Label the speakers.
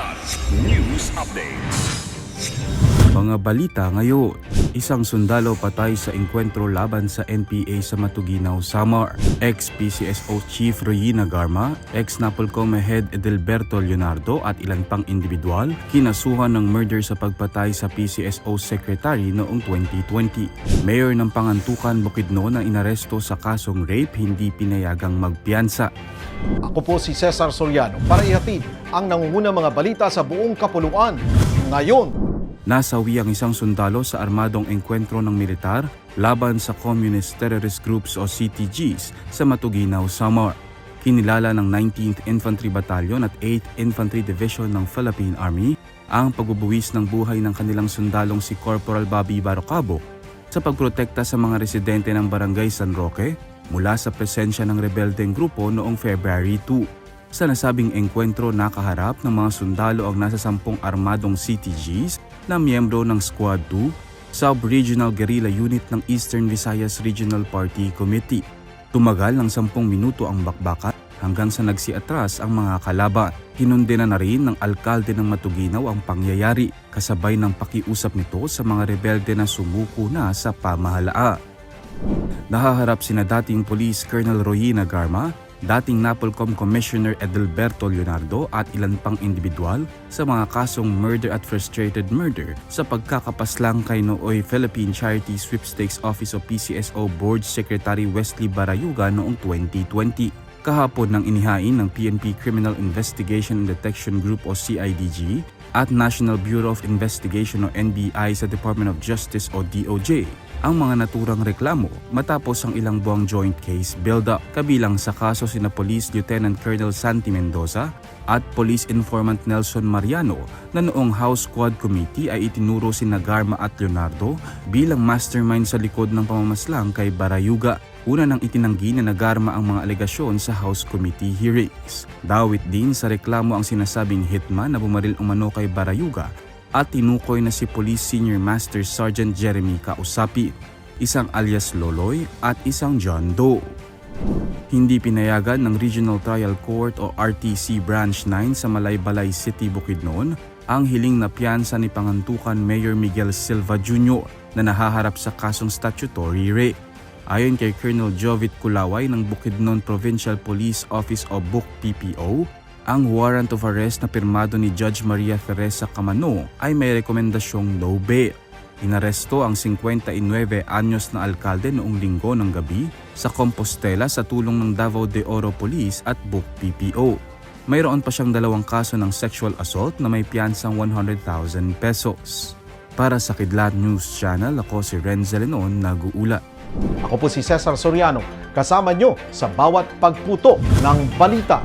Speaker 1: Kidlat News Updates.
Speaker 2: Mga balita ngayon, isang sundalo patay sa engkwentro laban sa NPA sa Matuginaw, Samar. Ex-PCSO Chief Royina Garma, ex-Napolcom Head Edelberto Leonardo at ilan pang individual kinasuhan ng murder sa pagpatay sa PCSO Secretary noong 2020. Mayor ng Pangantukan Bukidnon ang inaresto sa kasong rape hindi pinayagang magpiyansa.
Speaker 3: Ako po si Cesar Soriano para ihatid ang nangungunang mga balita sa buong kapuluan. Ngayon,
Speaker 2: Nasawi ang isang sundalo sa armadong engkwentro ng militar laban sa Communist Terrorist Groups o CTGs sa Matuginaw, Samar. Kinilala ng 19th Infantry Battalion at 8th Infantry Division ng Philippine Army ang pagbubuwis ng buhay ng kanilang sundalong si Corporal Bobby Barocabo sa pagprotekta sa mga residente ng Barangay San Roque mula sa presensya ng rebeldeng grupo noong February 2. Sa nasabing engkwentro nakaharap ng mga sundalo ang nasa sampung armadong CTGs na miyembro ng Squad 2, Sub-Regional Guerrilla Unit ng Eastern Visayas Regional Party Committee. Tumagal ng sampung minuto ang bakbakan hanggang sa nagsiatras ang mga kalaban. Kinundena na rin ng alkalde ng Matuginaw ang pangyayari kasabay ng pakiusap nito sa mga rebelde na sumuko na sa pamahalaan. Nahaharap sina dating Police Colonel Royina Garma, dating Napolcom Commissioner Edelberto Leonardo at ilan pang individual sa mga kasong murder at frustrated murder sa pagkakapaslang kay Nooy Philippine Charity Sweepstakes Office o PCSO Board Secretary Wesley Barayuga noong 2020. Kahapon nang inihain ng PNP Criminal Investigation and Detection Group o CIDG at National Bureau of Investigation o NBI sa Department of Justice o DOJ ang mga naturang reklamo matapos ang ilang buwang joint case build-up kabilang sa kaso sina Police Lieutenant Colonel Santi Mendoza at Police Informant Nelson Mariano na noong House Squad Committee ay itinuro si Nagarma at Leonardo bilang mastermind sa likod ng pamamaslang kay Barayuga. Una nang itinanggi na Nagarma ang mga alegasyon sa House Committee hearings. Dawit din sa reklamo ang sinasabing hitman na bumaril umano kay Barayuga at tinukoy na si Police Senior Master Sergeant Jeremy Kausapi, isang alias Loloy at isang John Doe. Hindi pinayagan ng Regional Trial Court o RTC Branch 9 sa Malaybalay City, Bukidnon ang hiling na piyansa ni Pangantukan Mayor Miguel Silva Jr. na nahaharap sa kasong statutory rape. Ayon kay Colonel Jovit Kulaway ng Bukidnon Provincial Police Office o BUK PPO, ang warrant of arrest na pirmado ni Judge Maria Teresa Camano ay may rekomendasyong no bail. Inaresto ang 59 anyos na alkalde noong linggo ng gabi sa Compostela sa tulong ng Davao de Oro Police at BUK PPO. Mayroon pa siyang dalawang kaso ng sexual assault na may piyansang 100,000 pesos. Para sa Kidlat News Channel, ako si Renzel Lenon, nag-uula.
Speaker 3: ako po si Cesar Soriano kasama nyo sa bawat pagputo ng balita.